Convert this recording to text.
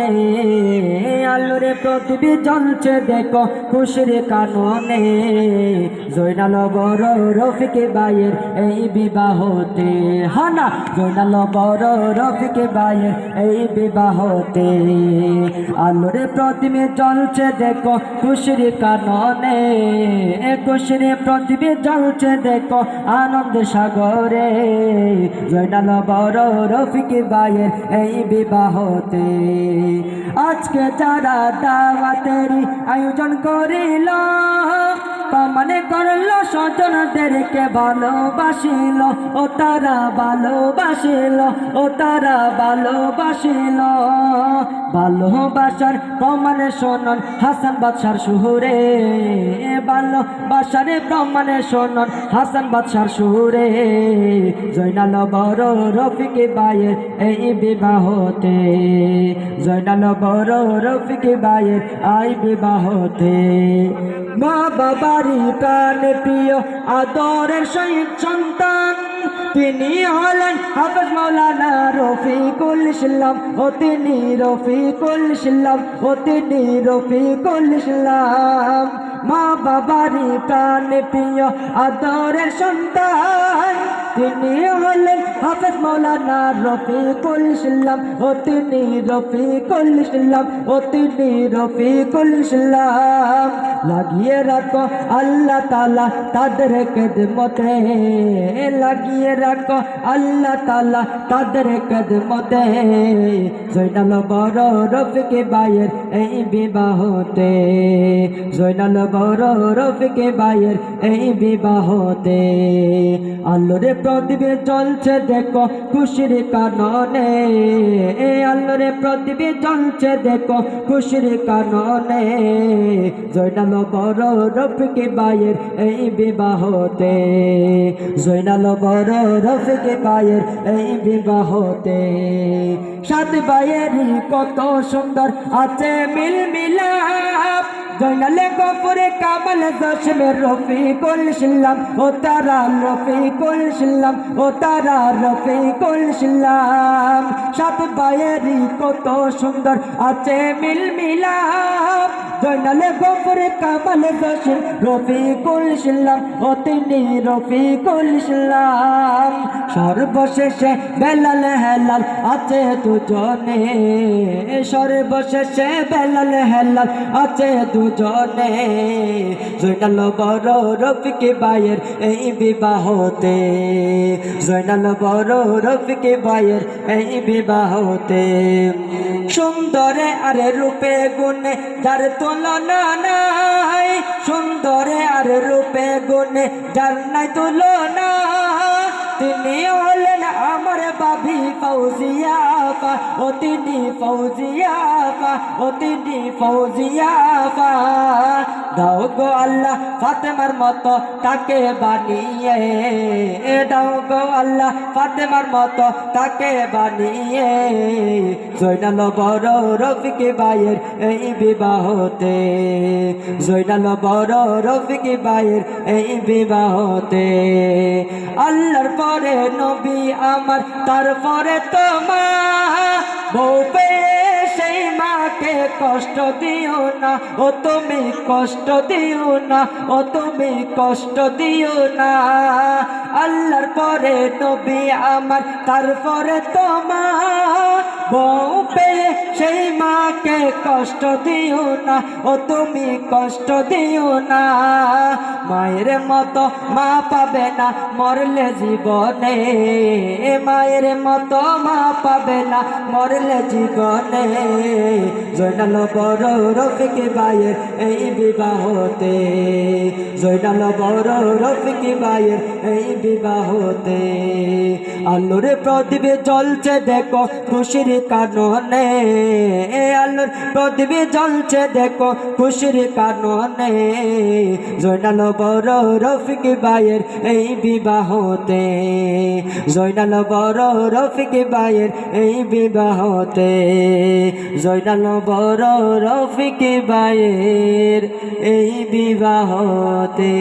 কাননে আলোরে প্রতিবি জ্বলছে দেখো, খুশির কাননে। জৈনাল বড় রফিকে বাইয়ের এই বিবাহতে। হানা জৈনাল বড় রফিকে বাইয়ের এই বিবাহতে। আলোরে প্রতিমে জ্বলছে দেখো, খুশির কাননে। খুশির প্রতিবি জ্বলছে দেখো, আনন্দ সাগরে। জৈনাল বড় রফিকে বাইয়ের এই বিবাহতে। আজকে যারা দাওয়াতেরই আয়োজন করিল। মনে করল স্বজনদেরকে ভালোবাসিল, ও তারা ভালোবাসিল, ও তারা ভালোবাসিল। ভালোবাসার প্রমাণে শোনন, হাসান বাদশার সুরে। ভালোবাসারে প্রমাণে শোনন, হাসান বাদশার সুরে। জয়নাল বড় রফিকে বায়ের এই বিবাহতে। জয়নাল বড় রফিকে বায়ের আই বিবাহতে। মা বাবারই প্রাণ প্রিয়, আদরের শহীদ সন্তান। তিনি হলেন হাফেজ মৌলানা রফিকুল ইসলাম ও তিনি রফিকুল ইসলাম ও তিনি রফিকুল ইসলাম। মা বাবারই প্রাণ প্রিয়, আদরের সন্তান। তিনি হলেন হাফেজ মাওলানা রফিকুল ইসলাম, ও তিনি রফিকুল ইসলাম, ও তিনি রফিকুল ইসলাম। লাগিয়ে রাখো আল্লাহ তালা তাদের কেদমতে লাগিয়ে রাখো আল্লাহ তালা তাদের কেদমতে জৈনাল বড় রফিকে বায়ের এই বিবাহতে জৈনাল বড় রফিকে বায়ের এই বিবাহতে। আল্লোরে প্রদীপে চলছে দেখো খুশির কাননে। এ আল্লোরে প্রদীপে চলছে দেখো খুশির কাননে। জৈনাল বড় রফিকে বায়ের এই বিবাহতে। জৈনাল বড় রফিকে বায়ের এই বিবাহতে। সাত বায়েরই কত সুন্দর আছে মিল মিলাপ জৈনালে গফরে কামাল দশমের রফিকুল ইসলাম ও তারা রফিকুল ইসলাম ও তারা রফিকুল ইসলাম সাত বায়েরই কত সুন্দর আছে মিল মিলাপ জৈনালে গফরে কামাল দশম রফিকুল ইসলাম ও তিনি রফিকুল ইসলাম সর্বশেষে বেলাল হেলাল আছে দুজনে, সর্বশেষে বেলাল হেলাল আছে দুজনে জৈনাল বড় রফিকে বায়ের এই বিবাহতে। জৈনাল বড় রফিকে বায়ের এই বিবাহতে। সুন্দরে আরে রূপে গুণে যার তুলনা নাই, সুন্দরে আর রূপে গুণে যার নাই তুলনা তিনি হলেন আমার বাবি ফৌজিয়াফা ও তিনি ফৌজিয়াফা ও তিনি দাও গো আল্লাহ ফাতেমার মতো তাকে বানিয়ে। দাও গো আল্লাহ ফাতেমার মতো তাকে বানিয়ে। জৈনাল বড় রফিকে বায়ের এই বিবাহতে। জৈনাল বড় রফিকে বায়ের এই বিবাহতে। আল্লাহর পরে নবী আমার, তারপরে তোমার বউ পেয়ে মাকে কষ্ট দিও না, ও তুমি কষ্ট দিও না, ও তুমি কষ্ট দিও না। আল্লাহর পরে নবী আমার, তারপরে তোমার বউ পে সেই মাকে কষ্ট দিও না, ও তুমি কষ্ট দিও না। মায়ের মতো মা পাবে না মরলে জীবনে। মায়ের মতো মা পাবে না মরলে জীবনে। জৈনাল বড় রফিকে বায়ের এই বিবাহতে। জৈনাল বড় রফিকে বায়ের এই বিবাহতে। আলোরে প্রদীপে জ্বলছে, দেখো খুশির কাননে। আলোর প্রদীপে জ্বলছে, দেখো খুশির কাননে। জৈনাল বড় রফিক বায়ের এই বিবাহতে জৈনাল বড় রফিক বায়ের এই বিবাহতে জৈনাল বড় রফিক বায়ের এই বিবাহতে।